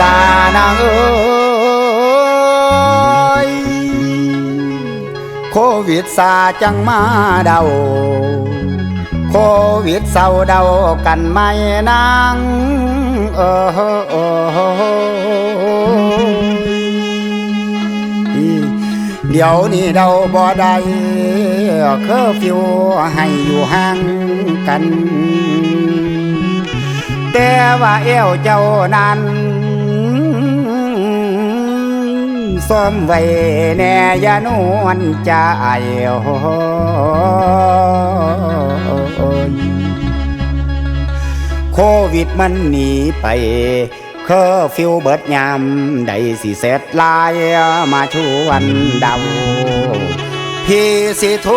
ลานางเอ้ยโควิดซาจังมาเดา โควิดเศร้าเดากันไหมนางเออเดี๋ยวนี้เดาบ่ได้เคอฟิวให้อยู่ห่างกัน แต่ว่าเอวเจ้านั้น ซ้อมไว้แน่ยานวนใจโควิดมันหนีไปเคอร์ฟิวเบิดยามใดสิเสร็จลายมาชวนเดาพี่สิโทร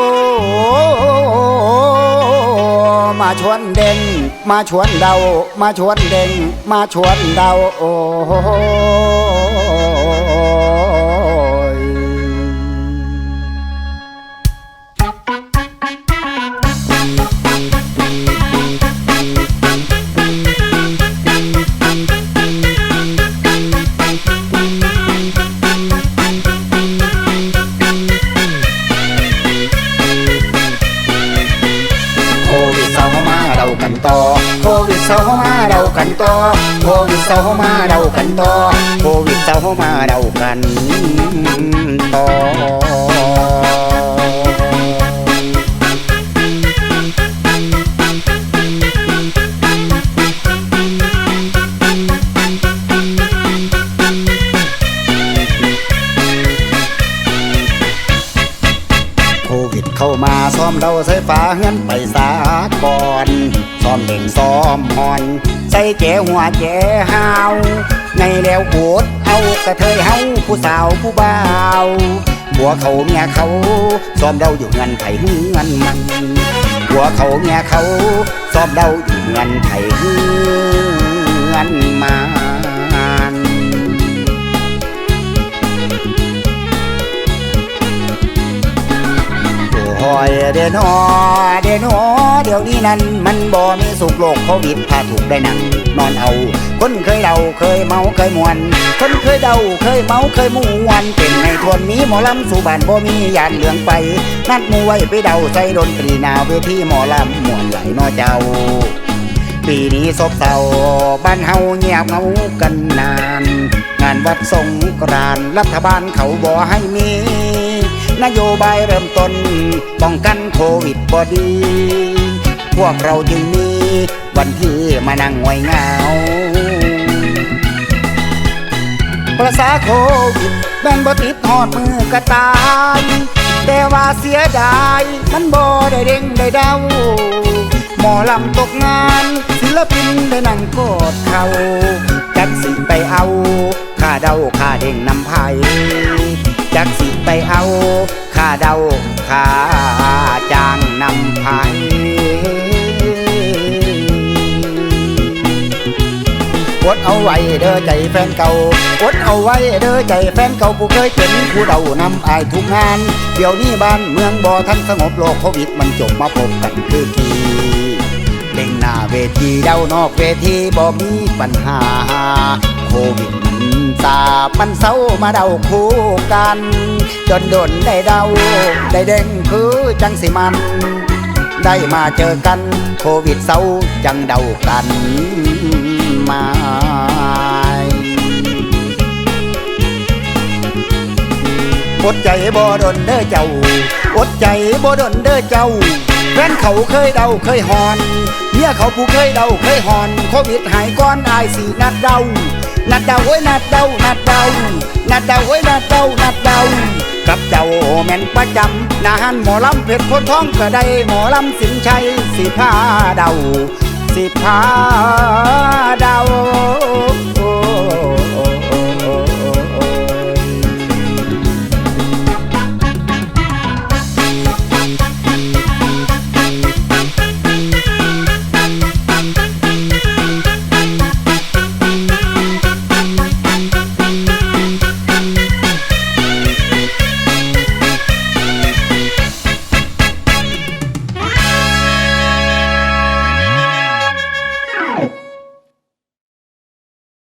มาชวนเด่งมาชวนเดา มาชวนเด่งมาชวนเดาโอ้ ต่อโควิดเศร้ามาเรากันต่อโควิดเศร้ามาเรากันต่อโควิดเศร้ามาเรากันต่อ มาซ้อมเราใส่ฟ้าเงินไปสาก่อนซ้อมเด่งซ้อมหอน ใส่แจหัวแจหาวในแล้วโอดเอากระเทยเฮาผู้สาวผู้บ่าวผัวเขาเมียเขาซ้อมเราอยู่เงินไผเงินมันผัวเขาเมียเขาซ้อมเราอยู่เงินไผเงินมัน อยเดนอเดนอเดี๋ยวนี้นั้นมันบ่มีสุขโลกโควิดพาถูกได้นั่งนอนเอา คนเคยเดาเคยเมาเคยมวน คนเคยเดาเคยเมาเคยมวนเป็นในทวนมีหมอลำสู่บ้านบ่มียานเหลืองไป นัดมูไว้ไปเดาใจดนตรีหนาวเวทีหมอลำมวนไหลนอเจ้า ปีนี้ซบเศร้าบ้านเฮาเงียบเงากันนาน งานวัดสงกรานรัฐบาลเขาบ่ให้มี นโยบายเริ่มต้นป้องกันโควิดบอดี พวกเราจึงมีวันที่มานั่งงวยเหงาประสาโควิดแบ่งบติดหอดมือกระตาย แต่ว่าเสียดายมันบ่ได้เด้งได้เดาหมอลำตกงาน ศิลปินได้นั่งกอดเขาจักสิไปเอาค่าเดาค่าเด้งนำไผ จักสิไปเอาค่าเดาค่าจ้างนำไผอดเอาไว้เด้อใจแฟนเก่าอดเอาไว้เด้อใจแฟนเก่าผู้เคยเป็นผู้เดานำอายทุกงาน เดี๋ยวนี้บ้านเมืองบ่ทันสงบโลกโควิดมันจบมาพบกันคือกีเล่งหน้าเวทีเดานอกเวทีบ่มีปัญหาโควิด มันซาบมันเศร้ามาเดาคู่กัน จนโดนได้เดา ได้เด้งคือจังสิมัน ได้มาเจอกัน โควิดเศร้าจังเดากันมาอดใจบ่ดนเด้อเจ้าอดใจบ่ดนเด้อเจ้าแฟนเขาเคยเดาเคยหอนเมียเขาผู้เคยเดาเคยหอน โควิดหายก้อนอายสีนัดเดา นัดเดาโอ้ยนัดเดานัดเดานัดเดาโอ้ยนัดเดานัดเดากับเจ้าแม่นประจำนาหันหมอลำเพชรพนท้องก็ได้หมอลำสินชัยสิพาเดาสิพาเดา